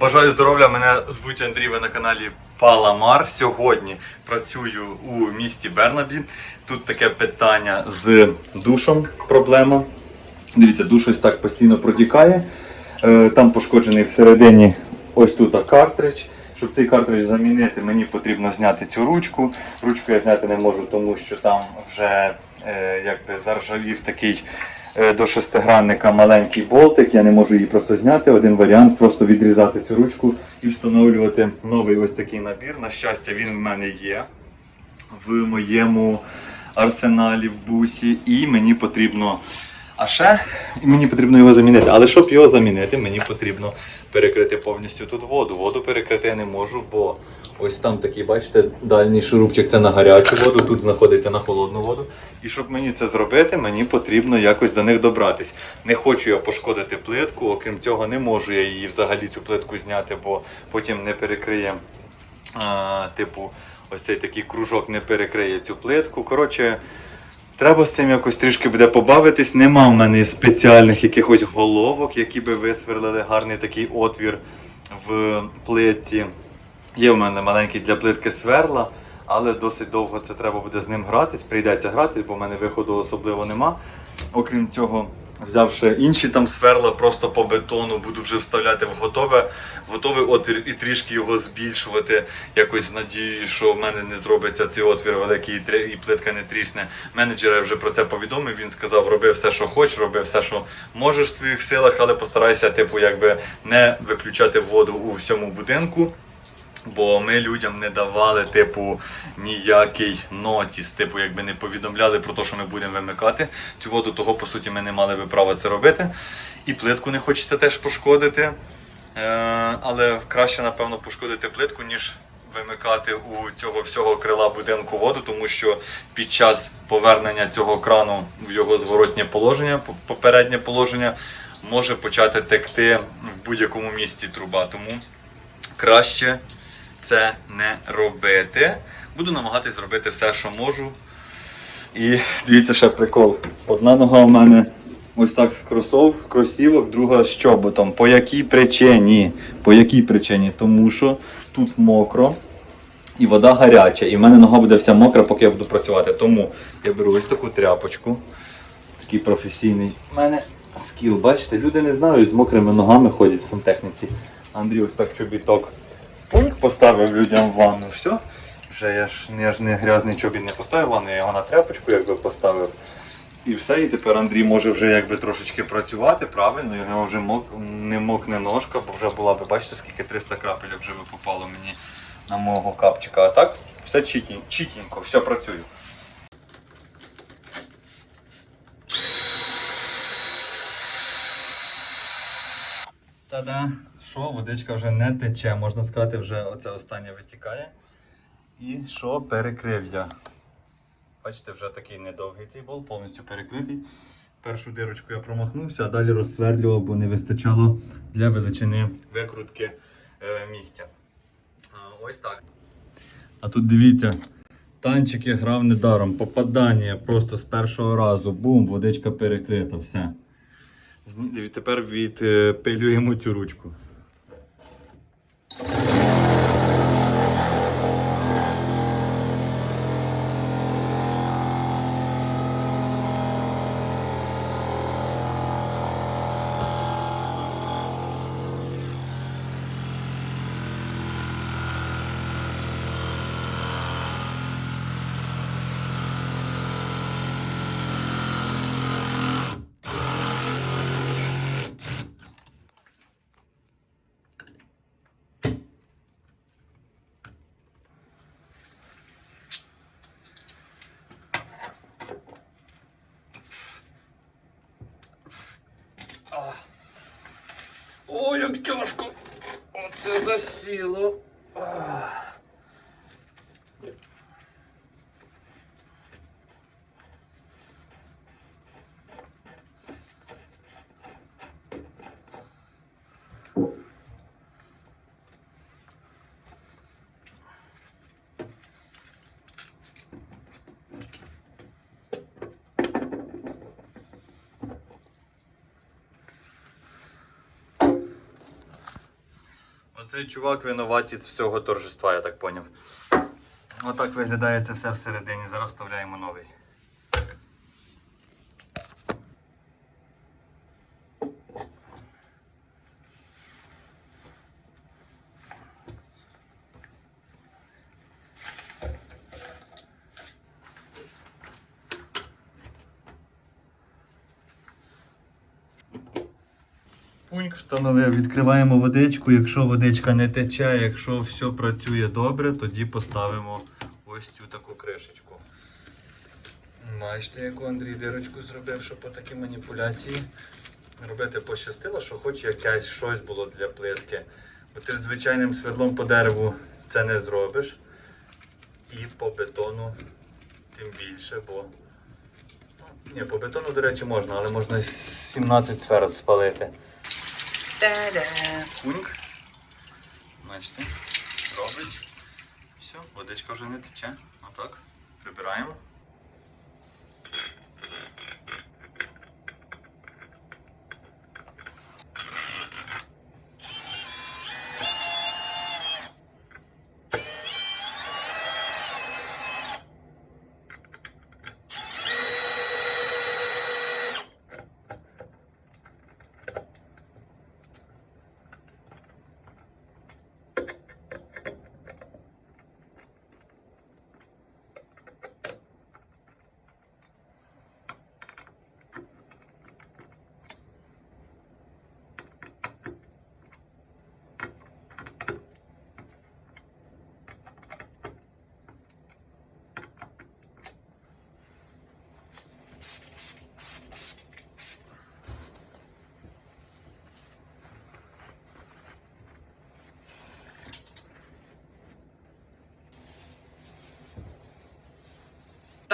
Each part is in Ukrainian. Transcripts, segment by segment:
Бажаю здоров'я, мене звуть Андрій, ви на каналі Паламар. Сьогодні працюю у місті Бернабі. Тут таке питання з душом. Проблема. Дивіться, душ ось так постійно протікає. Е, Там пошкоджений всередині ось тут картридж. Щоб цей картридж замінити, мені потрібно зняти цю ручку. Ручку я зняти не можу, тому що там вже е, якби заржавів такий до шестигранника маленький болтик. Я не можу її просто зняти. Один варіант просто відрізати цю ручку і встановлювати новий ось такий набір. На щастя, він в мене є в моєму арсеналі в бусі, і мені потрібно. А ще мені потрібно його замінити. Але щоб його замінити, мені потрібно перекрити повністю тут воду. Воду перекрити я не можу, бо ось там такий, бачите, дальній шурупчик це на гарячу воду, тут знаходиться на холодну воду. І щоб мені це зробити, мені потрібно якось до них добратись. Не хочу я пошкодити плитку, окрім цього, не можу я її взагалі цю плитку зняти, бо потім не перекриє а, типу, ось цей такий кружок не перекриє цю плитку. Коротше, треба з цим якось трішки буде побавитись. Нема в мене спеціальних якихось головок, які би висверлили гарний такий отвір в плитці. Є в мене маленький для плитки сверла, але досить довго це треба буде з ним гратись. Прийдеться гратись, бо в мене виходу особливо нема. Окрім цього, взявши інші там сверла просто по бетону, буду вже вставляти в готове, в готовий отвір і трішки його збільшувати, якось з надією, що в мене не зробиться цей отвір великий і плитка не трісне. Менеджер я вже про це повідомив. Він сказав, роби все, що хочеш, роби все, що можеш в твоїх силах, але постарайся, типу, якби не виключати воду у всьому будинку. Бо ми людям не давали, типу, ніякий нотіс, типу, якби не повідомляли про те, що ми будемо вимикати цю воду, того по суті ми не мали би права це робити. І плитку не хочеться теж пошкодити. Е, але краще, напевно, пошкодити плитку, ніж вимикати у цього всього крила будинку воду, тому що під час повернення цього крану в його зворотнє положення, попереднє положення, може почати текти в будь-якому місці труба. Тому краще це не робити. Буду намагатись зробити все, що можу. І дивіться ще прикол. Одна нога у мене ось так з кросов, кросівок, друга з чоботом. По якій причині? По якій причині? Тому що тут мокро і вода гаряча. І в мене нога буде вся мокра, поки я буду працювати. Тому я беру ось таку тряпочку. Такий професійний. У мене скіл, бачите, люди не знають, з мокрими ногами ходять в сантехніці. Андрій ось так чобіток. Поставив людям ванну. Все. Вже я ж, я не грязний чобіт не поставив ванну, я його на тряпочку якби поставив. І все, і тепер Андрій може вже якби трошечки працювати, правильно, його вже мок, не мокне ножка, бо вже була би, бачите, скільки 300 крапельок вже попало мені на мого капчика. А так, все чітненько, чітненько, все працює. Та-да! Що, водичка вже не тече, можна сказати, вже оце останнє витікає. І що перекрив я? Бачите, вже такий недовгий цей бол, повністю перекритий. Першу дирочку я промахнувся, а далі розсверлював, бо не вистачало для величини викрутки е, місця. Ось так. А тут дивіться, танчик я грав недаром. Попадання просто з першого разу. Бум, водичка перекрита, все. Тепер відпилюємо цю ручку. Як тяжко! Оце засіло. Оцей чувак винуватець всього торжества, я так поняв. Отак виглядає це все всередині. Зараз вставляємо новий. Пуньк встановив, відкриваємо водичку. Якщо водичка не тече, якщо все працює добре, тоді поставимо ось цю таку кришечку. Бачите, яку Андрій дирочку зробив, щоб по такі маніпуляції робити пощастило, що хоч якесь щось було для плитки. Бо ти звичайним свердлом по дереву це не зробиш. І по бетону тим більше, бо. Ну, Ні, по бетону, до речі, можна, але можна 17 сфер спалити. Та-да! Пуньк. Бачите, робить. Все, водичка вже не тече. Отак. Прибираємо.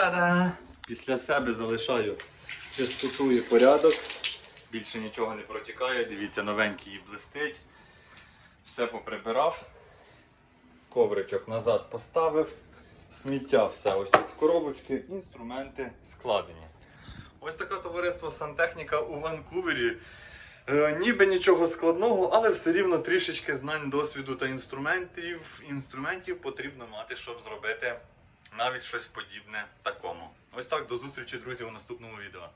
Та-да! Після себе залишаю чистоту і порядок. Більше нічого не протікає. Дивіться, новенький і блистить. Все поприбирав. Ковричок назад поставив. Сміття все ось тут в коробочки, інструменти складені. Ось таке товариство сантехніка у Ванкувері. Е, ніби нічого складного, але все рівно трішечки знань, досвіду та інструментів, інструментів потрібно мати, щоб зробити навіть щось подібне такому. Ось так, до зустрічі, друзі, у наступному відео.